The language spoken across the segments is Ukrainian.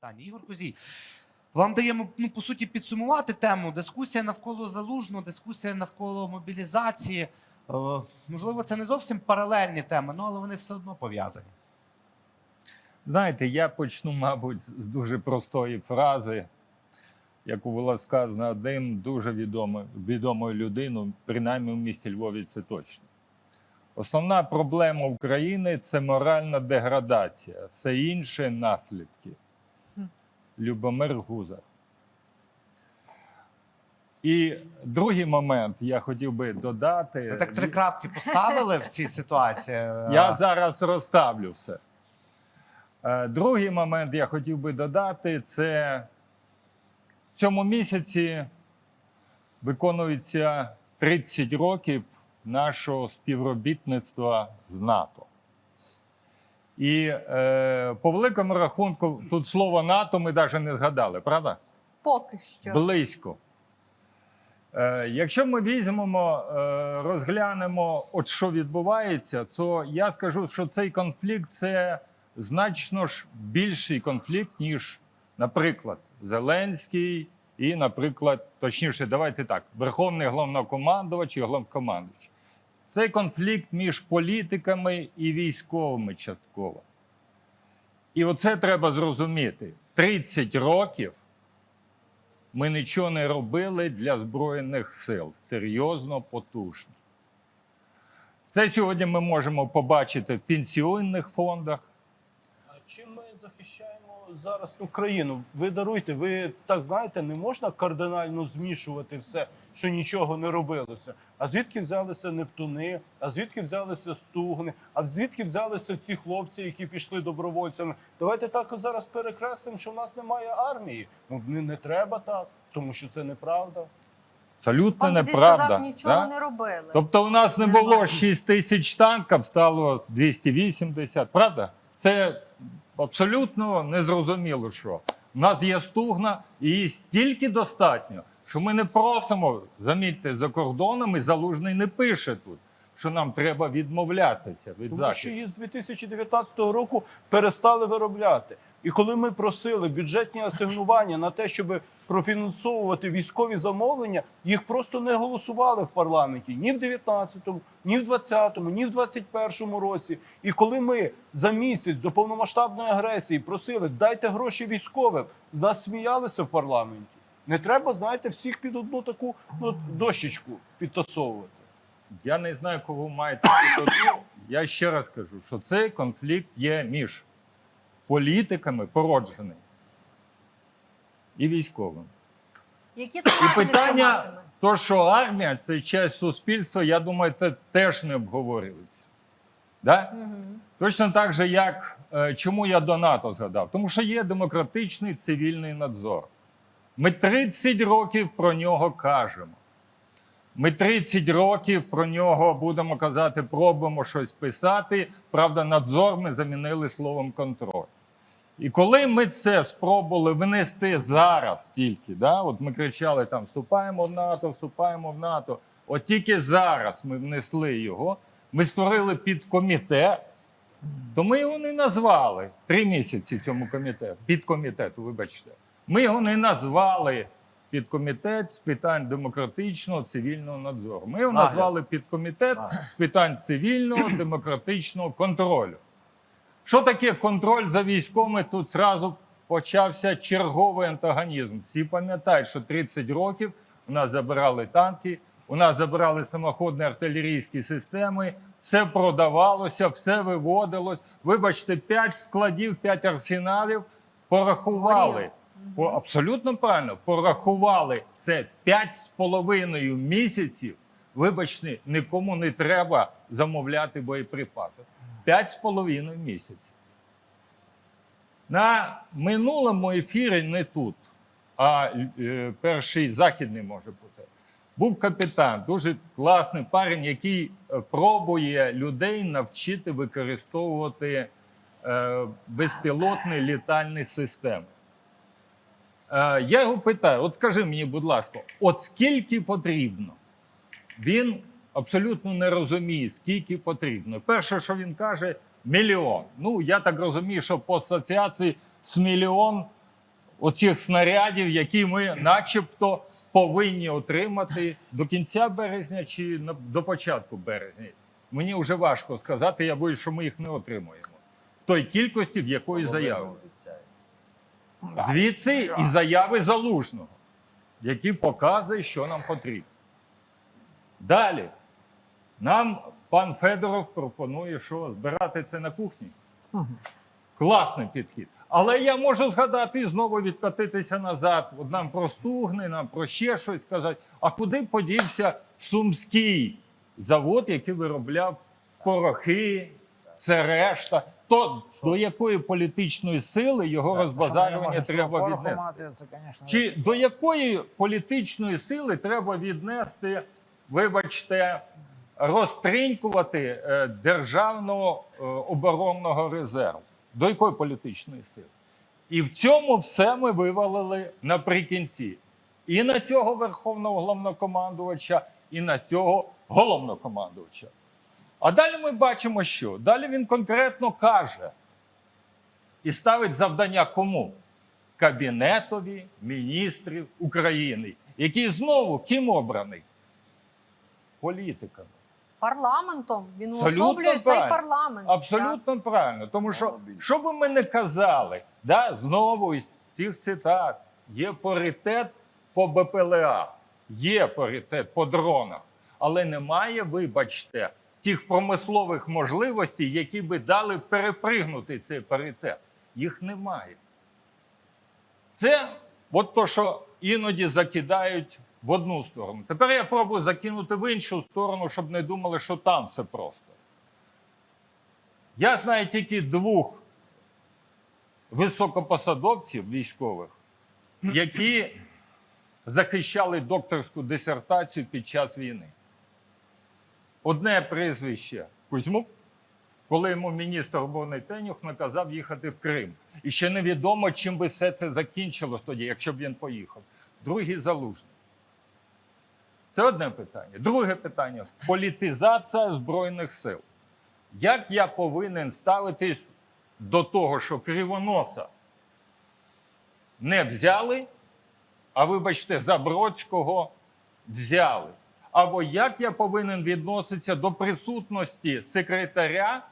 питання. Ігор Козій, вам даємо ну, по суті підсумувати тему. Дискусія навколо залужного, дискусія навколо мобілізації. Е, можливо, це не зовсім паралельні теми, ну але вони все одно пов'язані. Знаєте, я почну, мабуть, з дуже простої фрази, яку була сказана одним дуже відомою, відомою людиною, принаймні в місті Львові це точно. Основна проблема України це моральна деградація, все інше наслідки. Любомир Гузар. І другий момент я хотів би додати. Ви так три крапки поставили в цій ситуації. Я зараз розставлю все. Е, Другий момент я хотів би додати: це в цьому місяці виконується 30 років нашого співробітництва з НАТО. І е, по великому рахунку, тут слово НАТО ми навіть не згадали, правда? Поки що. Близько. Е, якщо ми візьмемо, е, розглянемо, от що відбувається, то я скажу, що цей конфлікт це значно ж більший конфлікт, ніж, наприклад, Зеленський і, наприклад, точніше, давайте так, Верховний головнокомандувач і головнокомандувач. Цей конфлікт між політиками і військовими частково. І оце треба зрозуміти. 30 років ми нічого не робили для Збройних сил. Серйозно, потужно. Це сьогодні ми можемо побачити в пенсіонних фондах. А чим ми захищаємо зараз Україну? Ви даруйте, ви так знаєте, не можна кардинально змішувати все, що нічого не робилося. А звідки взялися Нептуни? А звідки взялися стугни? А звідки взялися ці хлопці, які пішли добровольцями? Давайте так зараз перекреслимо, що в нас немає армії. Ну не, не треба так, тому що це неправда. Абсолютно Пан неправда. сказав, нічого да? не робили. Тобто у нас не було 6 тисяч танків, стало 280. Правда? Це абсолютно незрозуміло, що. У нас є стугна, і її стільки достатньо, що ми не просимо, замітьте, за кордоном, і залужний не пише тут, що нам треба відмовлятися від Тому що її з 2019 року перестали виробляти. І коли ми просили бюджетні асигнування на те, щоб профінансовувати військові замовлення, їх просто не голосували в парламенті ні в 19-му, ні в 20-му, ні в 21-му році. І коли ми за місяць до повномасштабної агресії просили дайте гроші військовим, з нас сміялися в парламенті. Не треба, знаєте, всіх під одну таку ну, дощечку підтасовувати. Я не знаю, кого маєте. Я ще раз кажу, що цей конфлікт є між політиками породжений і військовими. Які це І питання, то що армія це часть суспільства, я думаю, це теж не обговорюється. Да? Мгм. Точно так же, як е, чому я до НАТО згадав? Тому що є демократичний цивільний надзор. Ми 30 років про нього кажемо. Ми 30 років про нього будемо казати, пробуємо щось писати. Правда, надзор ми замінили словом контроль. І коли ми це спробували внести зараз тільки, да, от ми кричали там: вступаємо в НАТО, вступаємо в НАТО. От тільки зараз ми внесли його, ми створили підкомітет, то ми його не назвали три місяці цьому комітету, підкомітету, вибачте. Ми його не назвали підкомітет з питань демократичного цивільного надзору. Ми його назвали підкомітет з питань цивільного демократичного контролю. Що таке контроль за військовими? Тут зразу почався черговий антагонізм. Всі пам'ятають, що 30 років у нас забирали танки, у нас забирали самоходні артилерійські системи, все продавалося, все виводилось. Вибачте, 5 складів, 5 арсеналів порахували. Абсолютно правильно, порахували це 5,5 місяців. Вибачте, нікому не треба замовляти боєприпаси. 5,5 місяців. На минулому ефірі не тут, а е, перший західний може бути. Був капітан, дуже класний парень, який е, пробує людей навчити використовувати е, безпілотні літальні системи. Е, я його питаю: от скажи мені, будь ласка, от скільки потрібно? Він абсолютно не розуміє, скільки потрібно. Перше, що він каже, мільйон. Ну, я так розумію, що по асоціації з мільйон оцих снарядів, які ми начебто повинні отримати до кінця березня чи до початку березня. Мені вже важко сказати, я боюсь, що ми їх не отримуємо. В той кількості, в якої заяви. Звідси і заяви залужного, які показують, що нам потрібно. Далі. Нам пан Федоров пропонує, що збирати це на кухні. Класний підхід. Але я можу згадати і знову відкотитися назад. От нам про стугни, нам про ще щось сказати. А куди подівся сумський завод, який виробляв порохи, це решта? То до якої політичної сили його розбазарювання треба віднести? Чи до якої політичної сили треба віднести, вибачте, розтринькувати е, державного е, оборонного резерву? До якої політичної сили? І в цьому все ми вивалили наприкінці. І на цього верховного головнокомандувача, і на цього головнокомандувача. А далі ми бачимо, що далі він конкретно каже і ставить завдання кому? Кабінетові міністрів України, який знову ким обраний? Політиками. Парламентом. Він Абсолютно уособлює цей парламент. Абсолютно правильно. Тому що, що би ми не казали, да, знову із цих цитат є паритет по БПЛА, є паритет по дронах, але немає, вибачте, тих промислових можливостей, які би дали перепригнути цей паритет. Їх немає. Це от то, що іноді закидають в одну сторону. Тепер я пробую закинути в іншу сторону, щоб не думали, що там все просто. Я знаю тільки двох високопосадовців військових, які захищали докторську дисертацію під час війни. Одне прізвище Кузьмук, коли йому міністр оборони Тенюх наказав їхати в Крим. І ще невідомо, чим би все це закінчилось тоді, якщо б він поїхав. Другий залужний. Це одне питання. Друге питання політизація Збройних сил. Як я повинен ставитись до того, що кривоноса не взяли, а вибачте, Забродського взяли? Або як я повинен відноситися до присутності секретаря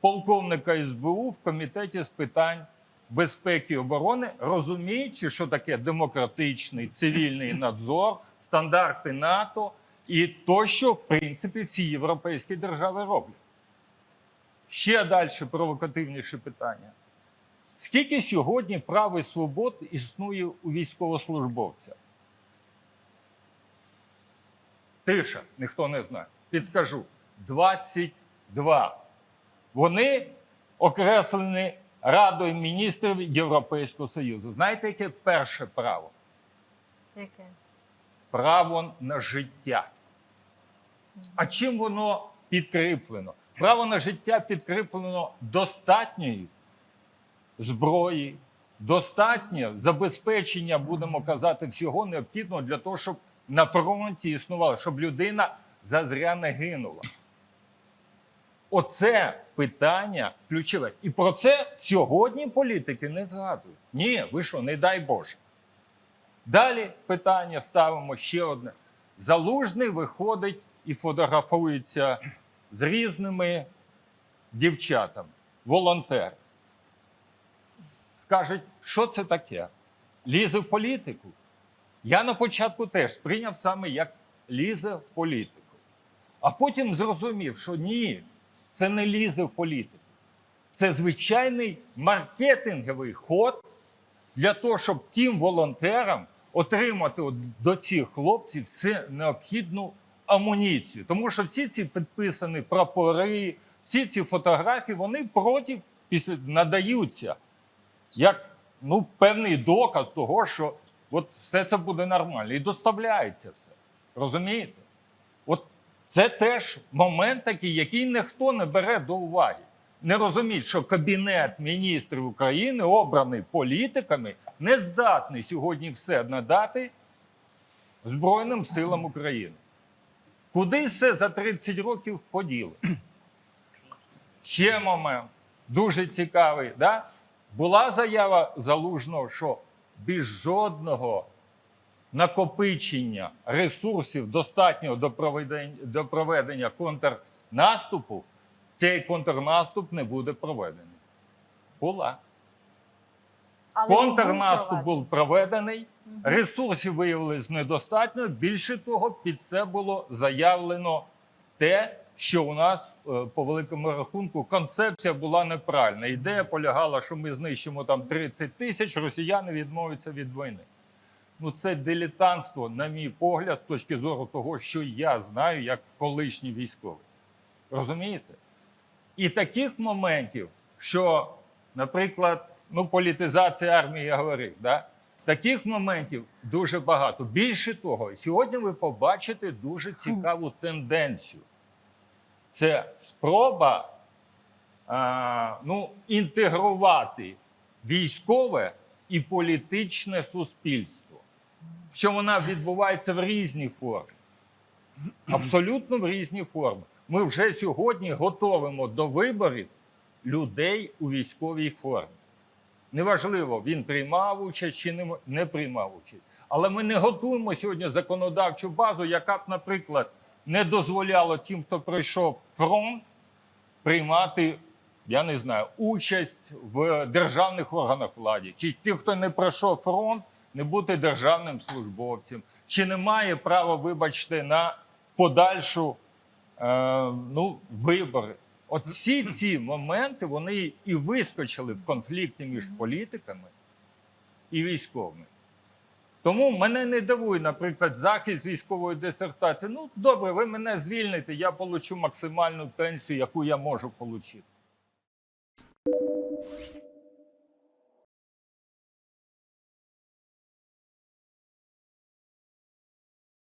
полковника СБУ в комітеті з питань безпеки і оборони, розуміючи, що таке демократичний цивільний надзор, стандарти НАТО і то, що в принципі всі європейські держави роблять. Ще далі провокативніше питання. Скільки сьогодні прав і свобод існує у військовослужбовця? Тиша, ніхто не знає. Підскажу: 22. Вони окреслені Радою міністрів Європейського Союзу. Знаєте, яке перше право? Яке? Право на життя. А чим воно підкріплено? Право на життя підкріплено достатньою зброї, достатньо забезпечення, будемо казати, всього необхідного для того, щоб на фронті існувало, щоб людина зазря не гинула. Оце питання ключове. І про це сьогодні політики не згадують. Ні, ви що, не дай Боже. Далі питання ставимо ще одне. Залужний виходить і фотографується з різними дівчатами, волонтер. Скажуть, що це таке? Лізе в політику. Я на початку теж сприйняв саме як лізе в політику. А потім зрозумів, що ні, це не лізе в політику. Це звичайний маркетинговий ход для того, щоб тим волонтерам отримати от до цих хлопців все необхідну амуніцію. Тому що всі ці підписані прапори, всі ці фотографії, вони проти після надаються як ну, певний доказ того, що от все це буде нормально. І доставляється все. Розумієте? От це теж момент такий, який ніхто не бере до уваги. Не розуміють, що Кабінет міністрів України, обраний політиками, не здатний сьогодні все надати Збройним силам України. Куди все за 30 років поділи? Ще момент дуже цікавий. Да? Була заява залужного, що без жодного накопичення ресурсів достатньо до проведення, до проведення контрнаступу, цей контрнаступ не буде проведений. Була. Але Контрнаступ був проведений, ресурсів виявилось недостатньо. Більше того, під це було заявлено те, що у нас е, по великому рахунку концепція була неправильна. Ідея полягала, що ми знищимо там 30 тисяч, росіяни відмовляться від війни. Ну, це дилетантство, на мій погляд, з точки зору того, що я знаю як колишній військовий. Розумієте? І таких моментів, що, наприклад, ну, політизація армії, я говорив, да? таких моментів дуже багато. Більше того, сьогодні ви побачите дуже цікаву тенденцію. Це спроба а, ну, інтегрувати військове і політичне суспільство. Що вона відбувається в різній формі. Абсолютно в різні форми. Ми вже сьогодні готовимо до виборів людей у військовій формі. Неважливо, він приймав участь чи не, приймав участь. Але ми не готуємо сьогодні законодавчу базу, яка б, наприклад, не дозволяла тим, хто пройшов фронт, приймати, я не знаю, участь в державних органах влади. Чи тим, хто не пройшов фронт, не бути державним службовцем, чи не має права, вибачте, на подальшу е, ну, вибори. От всі ці моменти вони і вискочили в конфлікті між політиками і військовими. Тому мене не дивує, наприклад, захист військової дисертації. Ну, добре, ви мене звільните, я получу максимальну пенсію, яку я можу отримати.